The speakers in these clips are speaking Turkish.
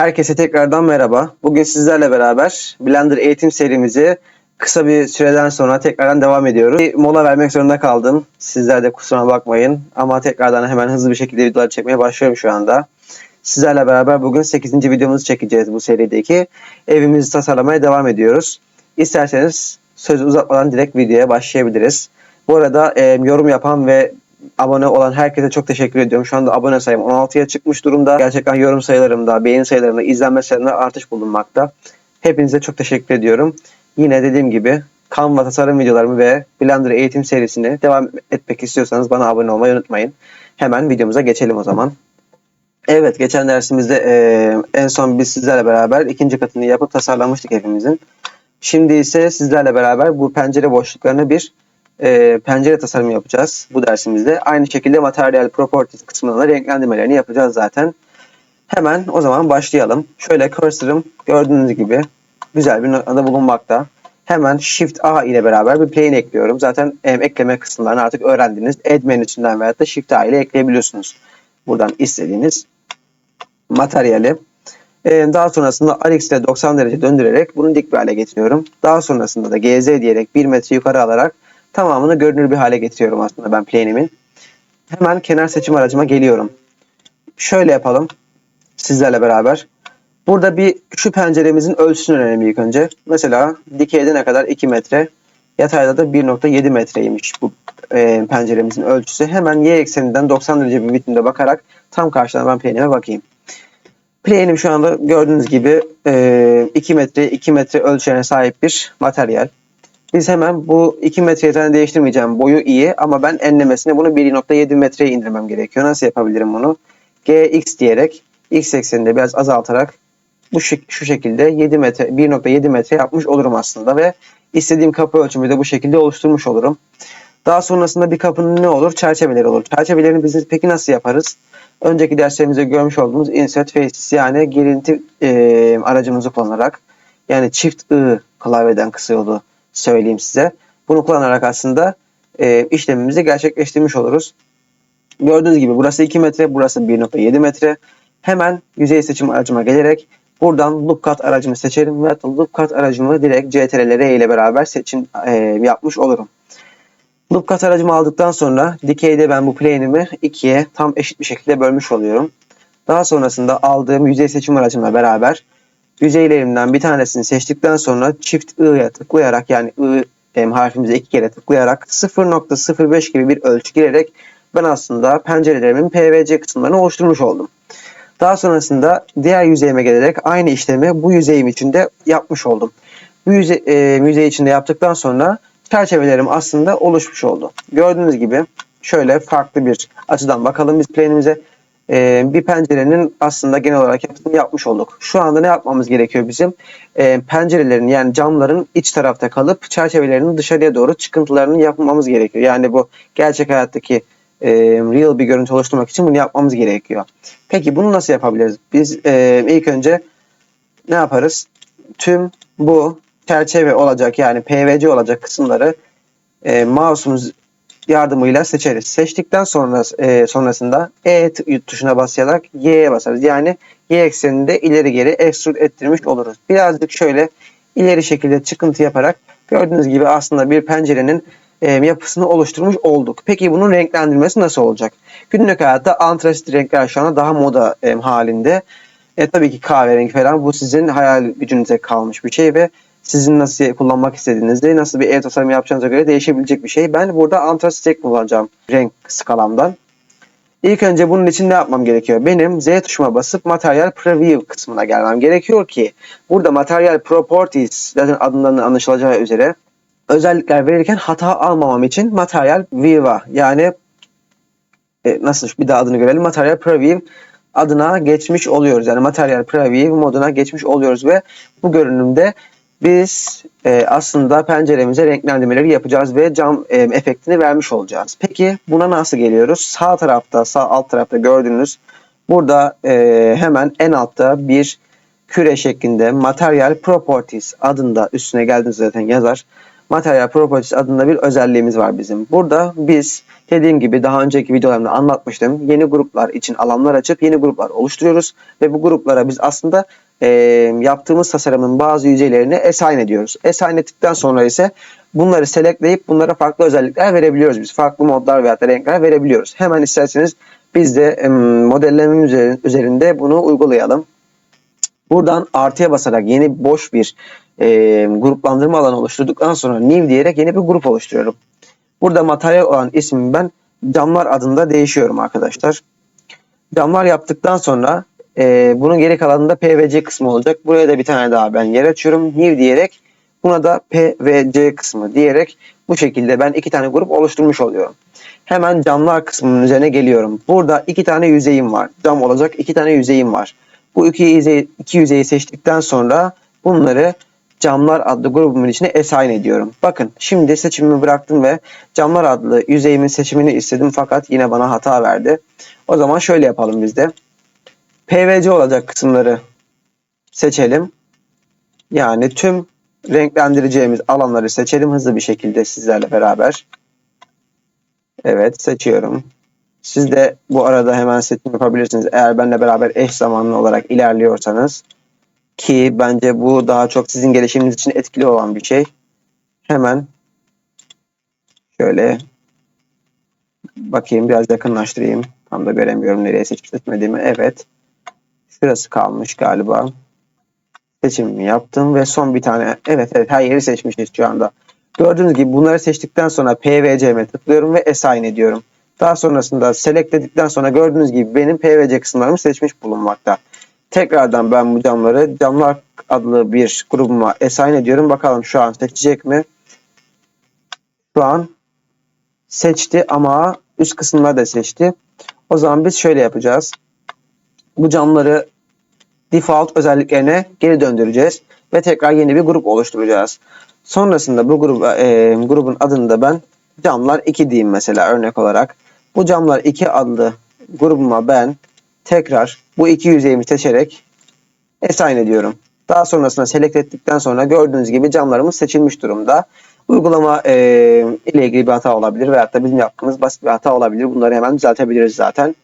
Herkese tekrardan merhaba. Bugün sizlerle beraber Blender eğitim serimizi kısa bir süreden sonra tekrardan devam ediyoruz. Mola vermek zorunda kaldım. Sizler de kusura bakmayın. Ama tekrardan hemen hızlı bir şekilde videolar çekmeye başlıyorum şu anda. Sizlerle beraber bugün 8. videomuzu çekeceğiz bu serideki. Evimizi tasarlamaya devam ediyoruz. İsterseniz sözü uzatmadan direkt videoya başlayabiliriz. Bu arada e, yorum yapan ve abone olan herkese çok teşekkür ediyorum. Şu anda abone sayım 16'ya çıkmış durumda. Gerçekten yorum sayılarımda, beğeni sayılarımda, izlenme sayılarında artış bulunmakta. Hepinize çok teşekkür ediyorum. Yine dediğim gibi Canva tasarım videolarımı ve Blender eğitim serisini devam etmek istiyorsanız bana abone olmayı unutmayın. Hemen videomuza geçelim o zaman. Evet geçen dersimizde e, en son biz sizlerle beraber ikinci katını yapıp tasarlamıştık hepimizin. Şimdi ise sizlerle beraber bu pencere boşluklarını bir e, pencere tasarımı yapacağız bu dersimizde. Aynı şekilde Material Properties kısmında da renklendirmelerini yapacağız zaten. Hemen o zaman başlayalım. Şöyle cursor'ım gördüğünüz gibi güzel bir noktada bulunmakta. Hemen Shift A ile beraber bir plane ekliyorum. Zaten e, ekleme kısımlarını artık öğrendiniz. Add menüsünden veya da Shift A ile ekleyebiliyorsunuz. Buradan istediğiniz materyali. E, daha sonrasında RX ile 90 derece döndürerek bunu dik bir hale getiriyorum. Daha sonrasında da GZ diyerek 1 metre yukarı alarak tamamını görünür bir hale getiriyorum aslında ben plane'imin. Hemen kenar seçim aracıma geliyorum. Şöyle yapalım sizlerle beraber. Burada bir şu penceremizin ölçüsünü öğrenelim ilk önce. Mesela dikeyde ne kadar? 2 metre. Yatayda da 1.7 metreymiş bu e, penceremizin ölçüsü. Hemen y ekseninden 90 derece bir bitimde bakarak tam karşıdan ben plane'ime bakayım. Plane'im şu anda gördüğünüz gibi e, 2 metre 2 metre ölçülerine sahip bir materyal. Biz hemen bu 2 metre tane değiştirmeyeceğim. Boyu iyi ama ben enlemesine bunu 1.7 metreye indirmem gerekiyor. Nasıl yapabilirim bunu? Gx diyerek x ekseninde biraz azaltarak bu şu şekilde 7 metre 1.7 metre yapmış olurum aslında ve istediğim kapı ölçümü de bu şekilde oluşturmuş olurum. Daha sonrasında bir kapının ne olur? Çerçeveleri olur. Çerçevelerini biz peki nasıl yaparız? Önceki derslerimizde görmüş olduğumuz insert faces yani girinti e, aracımızı kullanarak yani çift I klavyeden kısa söyleyeyim size. Bunu kullanarak aslında e, işlemimizi gerçekleştirmiş oluruz. Gördüğünüz gibi burası 2 metre, burası 1.7 metre. Hemen yüzey seçim aracıma gelerek buradan loop cut aracımı seçerim ve loop cut aracımı direkt CTRL R ile beraber seçim e, yapmış olurum. Loop cut aracımı aldıktan sonra dikeyde ben bu plane'imi ikiye tam eşit bir şekilde bölmüş oluyorum. Daha sonrasında aldığım yüzey seçim aracımla beraber yüzeylerimden bir tanesini seçtikten sonra çift i'ye tıklayarak yani i harfimize iki kere tıklayarak 0.05 gibi bir ölçü girerek ben aslında pencerelerimin PVC kısımlarını oluşturmuş oldum. Daha sonrasında diğer yüzeyime gelerek aynı işlemi bu yüzeyim içinde yapmış oldum. Bu yüzey, e, yüzey içinde yaptıktan sonra çerçevelerim aslında oluşmuş oldu. Gördüğünüz gibi şöyle farklı bir açıdan bakalım biz plane'imize. Ee, bir pencerenin aslında genel olarak yapısını yapmış olduk. Şu anda ne yapmamız gerekiyor bizim? Ee, pencerelerin yani camların iç tarafta kalıp çerçevelerinin dışarıya doğru çıkıntılarını yapmamız gerekiyor. Yani bu gerçek hayattaki e, real bir görüntü oluşturmak için bunu yapmamız gerekiyor. Peki bunu nasıl yapabiliriz? Biz e, ilk önce ne yaparız? Tüm bu çerçeve olacak yani PVC olacak kısımları e, mouse'umuz yardımıyla seçeriz. Seçtikten sonra e, sonrasında E tuşuna basarak Y'ye basarız. Yani Y ekseninde ileri geri extrude ettirmiş oluruz. Birazcık şöyle ileri şekilde çıkıntı yaparak gördüğünüz gibi aslında bir pencerenin e, yapısını oluşturmuş olduk. Peki bunun renklendirmesi nasıl olacak? Günlük hayatta antrasit renkler şu anda daha moda e, halinde. E, tabii ki kahverengi falan bu sizin hayal gücünüze kalmış bir şey ve sizin nasıl kullanmak istediğinizde nasıl bir ev tasarımı yapacağınıza göre değişebilecek bir şey. Ben burada antrasit kullanacağım renk skalamdan. İlk önce bunun için ne yapmam gerekiyor? Benim Z tuşuma basıp Material Preview kısmına gelmem gerekiyor ki burada Material Properties zaten adından anlaşılacağı üzere özellikler verirken hata almamam için Material View'a yani e, nasıl bir daha adını görelim Material Preview adına geçmiş oluyoruz. Yani Material Preview moduna geçmiş oluyoruz ve bu görünümde biz e, aslında penceremize renklendirmeleri yapacağız ve cam e, efektini vermiş olacağız. Peki buna nasıl geliyoruz? Sağ tarafta, sağ alt tarafta gördüğünüz burada e, hemen en altta bir küre şeklinde Material Properties adında üstüne geldiğiniz zaten yazar. Material Properties adında bir özelliğimiz var bizim. Burada biz dediğim gibi daha önceki videolarımda anlatmıştım. Yeni gruplar için alanlar açıp yeni gruplar oluşturuyoruz. Ve bu gruplara biz aslında e, yaptığımız tasarımın bazı yüzeylerini assign ediyoruz. Assign ettikten sonra ise bunları selectleyip bunlara farklı özellikler verebiliyoruz biz. Farklı modlar veya renkler verebiliyoruz. Hemen isterseniz biz de e, modellememiz üzerinde bunu uygulayalım. Buradan artıya basarak yeni boş bir e, gruplandırma alanı oluşturduktan sonra new diyerek yeni bir grup oluşturuyorum. Burada materyal olan ismimi ben camlar adında değişiyorum arkadaşlar. Camlar yaptıktan sonra e, bunun geri kalanında PVC kısmı olacak. Buraya da bir tane daha ben yer açıyorum. New diyerek buna da PVC kısmı diyerek bu şekilde ben iki tane grup oluşturmuş oluyorum. Hemen camlar kısmının üzerine geliyorum. Burada iki tane yüzeyim var. Cam olacak iki tane yüzeyim var. Bu iki, yüzey, iki yüzeyi seçtikten sonra bunları camlar adlı grubumun içine assign ediyorum. Bakın şimdi seçimimi bıraktım ve camlar adlı yüzeyimin seçimini istedim fakat yine bana hata verdi. O zaman şöyle yapalım biz de. PVC olacak kısımları seçelim. Yani tüm renklendireceğimiz alanları seçelim hızlı bir şekilde sizlerle beraber. Evet seçiyorum. Siz de bu arada hemen seçim yapabilirsiniz. Eğer benimle beraber eş zamanlı olarak ilerliyorsanız ki bence bu daha çok sizin gelişiminiz için etkili olan bir şey. Hemen şöyle bakayım biraz yakınlaştırayım. Tam da göremiyorum nereye seçip seçmediğimi. Evet. Şurası kalmış galiba. Seçimimi yaptım ve son bir tane evet evet her yeri seçmişiz şu anda. Gördüğünüz gibi bunları seçtikten sonra PVC'me tıklıyorum ve assign ediyorum. Daha sonrasında select dedikten sonra gördüğünüz gibi benim PVC kısımlarımı seçmiş bulunmakta. Tekrardan ben bu camları camlar adlı bir grubuma assign ediyorum. Bakalım şu an seçecek mi? Şu an seçti ama üst kısımları da seçti. O zaman biz şöyle yapacağız. Bu camları default özelliklerine geri döndüreceğiz ve tekrar yeni bir grup oluşturacağız. Sonrasında bu grup, e, grubun adını da ben camlar 2 diyeyim mesela örnek olarak. Bu camlar 2 adlı grubuma ben tekrar bu iki yüzeyimi seçerek assign ediyorum. Daha sonrasında select ettikten sonra gördüğünüz gibi camlarımız seçilmiş durumda. Uygulama e, ile ilgili bir hata olabilir veyahut da bizim yaptığımız basit bir hata olabilir. Bunları hemen düzeltebiliriz zaten.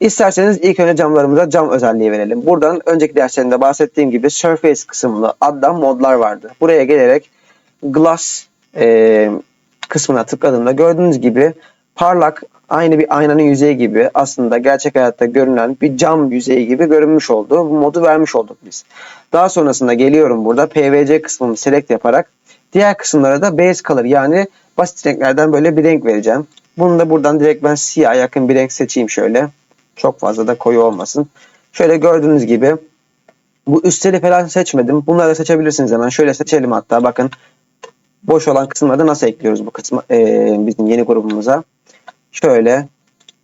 İsterseniz ilk önce camlarımıza cam özelliği verelim. Buradan önceki derslerinde bahsettiğim gibi Surface kısmında addan modlar vardı. Buraya gelerek Glass e, kısmına tıkladığımda gördüğünüz gibi parlak aynı bir aynanın yüzeyi gibi aslında gerçek hayatta görünen bir cam yüzeyi gibi görünmüş oldu. Bu modu vermiş olduk biz. Daha sonrasında geliyorum burada PVC kısmını select yaparak diğer kısımlara da base color yani basit renklerden böyle bir renk vereceğim. Bunu da buradan direkt ben siyah yakın bir renk seçeyim şöyle. Çok fazla da koyu olmasın. Şöyle gördüğünüz gibi bu üstleri falan seçmedim. Bunları seçebilirsiniz hemen. Şöyle seçelim hatta bakın. Boş olan kısımları nasıl ekliyoruz bu kısmı e, bizim yeni grubumuza. Şöyle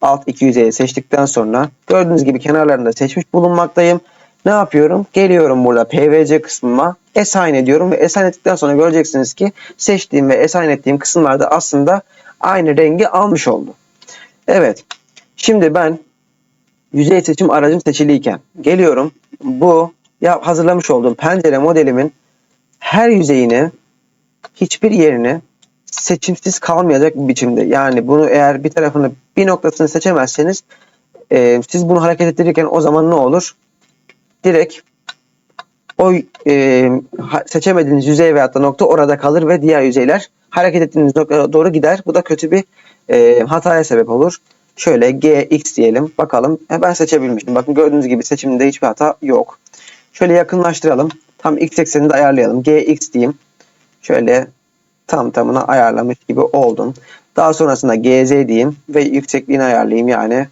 alt iki yüzeyi seçtikten sonra gördüğünüz gibi kenarlarını da seçmiş bulunmaktayım. Ne yapıyorum? Geliyorum burada PVC kısmıma assign ediyorum ve assign ettikten sonra göreceksiniz ki seçtiğim ve assign ettiğim kısımlarda aslında aynı rengi almış oldu. Evet. Şimdi ben yüzey seçim aracım seçiliyken geliyorum. Bu ya hazırlamış olduğum pencere modelimin her yüzeyini hiçbir yerini seçimsiz kalmayacak bir biçimde. Yani bunu eğer bir tarafını bir noktasını seçemezseniz e, siz bunu hareket ettirirken o zaman ne olur? Direkt o e, seçemediğiniz yüzey veyahut da nokta orada kalır ve diğer yüzeyler hareket ettiğiniz noktaya doğru gider. Bu da kötü bir e, hataya sebep olur. Şöyle GX diyelim. Bakalım. E, ben seçebilmiştim. Bakın gördüğünüz gibi seçimde hiçbir hata yok. Şöyle yakınlaştıralım. Tam x eksenini de ayarlayalım. GX diyeyim. Şöyle tam tamına ayarlamış gibi oldum. Daha sonrasında GZ diyeyim ve yüksekliğini ayarlayayım yani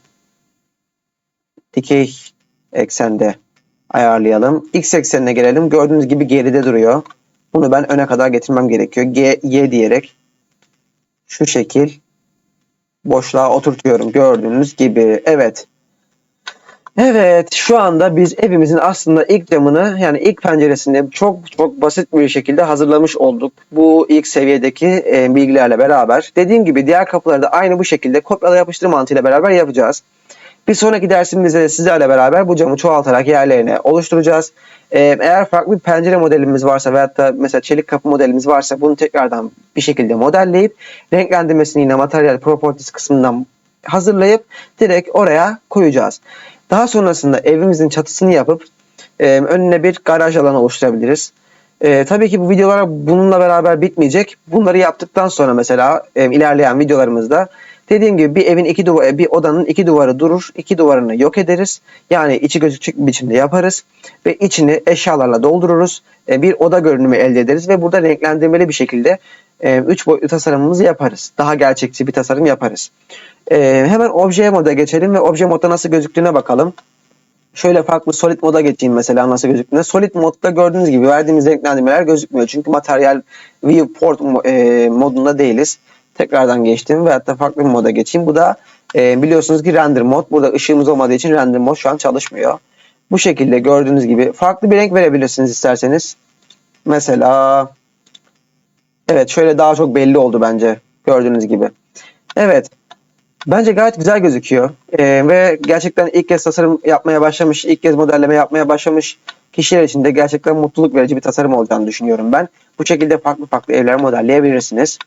dikey eksende ayarlayalım. X eksenine gelelim. Gördüğünüz gibi geride duruyor. Bunu ben öne kadar getirmem gerekiyor. G, Y diyerek şu şekil boşluğa oturtuyorum. Gördüğünüz gibi. Evet. Evet şu anda biz evimizin aslında ilk camını yani ilk penceresini çok çok basit bir şekilde hazırlamış olduk. Bu ilk seviyedeki e, bilgilerle beraber. Dediğim gibi diğer kapıları da aynı bu şekilde kopyala yapıştır mantığıyla beraber yapacağız. Bir sonraki dersimizde de sizlerle beraber bu camı çoğaltarak yerlerine oluşturacağız. Ee, eğer farklı bir pencere modelimiz varsa veyahut da mesela çelik kapı modelimiz varsa bunu tekrardan bir şekilde modelleyip renklendirmesini yine materyal properties kısmından hazırlayıp direkt oraya koyacağız. Daha sonrasında evimizin çatısını yapıp e, önüne bir garaj alanı oluşturabiliriz. E, tabii ki bu videolar bununla beraber bitmeyecek. Bunları yaptıktan sonra mesela e, ilerleyen videolarımızda dediğim gibi bir evin iki duvarı, bir odanın iki duvarı durur, iki duvarını yok ederiz. Yani içi gözükecek biçimde yaparız ve içini eşyalarla doldururuz. E, bir oda görünümü elde ederiz ve burada renklendirmeli bir şekilde e, üç boyutlu tasarımımızı yaparız. Daha gerçekçi bir tasarım yaparız. E, hemen obje moda geçelim ve obje modda nasıl gözüktüğüne bakalım. Şöyle farklı solid moda geçeyim mesela nasıl gözüktüğüne. Solid modda gördüğünüz gibi verdiğimiz renklendirmeler gözükmüyor. Çünkü materyal viewport e, modunda değiliz. Tekrardan geçtim ve hatta farklı bir moda geçeyim. Bu da e, biliyorsunuz ki render mod. Burada ışığımız olmadığı için render mod şu an çalışmıyor. Bu şekilde gördüğünüz gibi farklı bir renk verebilirsiniz isterseniz. Mesela evet şöyle daha çok belli oldu bence gördüğünüz gibi. Evet Bence gayet güzel gözüküyor. Ee, ve gerçekten ilk kez tasarım yapmaya başlamış, ilk kez modelleme yapmaya başlamış kişiler için de gerçekten mutluluk verici bir tasarım olacağını düşünüyorum ben. Bu şekilde farklı farklı evler modelleyebilirsiniz.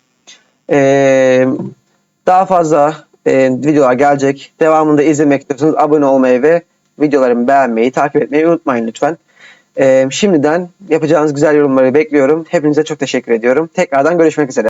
Ee, daha fazla e, videolar gelecek. Devamında izlemek istiyorsanız abone olmayı ve videolarımı beğenmeyi, takip etmeyi unutmayın lütfen. Ee, şimdiden yapacağınız güzel yorumları bekliyorum. Hepinize çok teşekkür ediyorum. Tekrardan görüşmek üzere.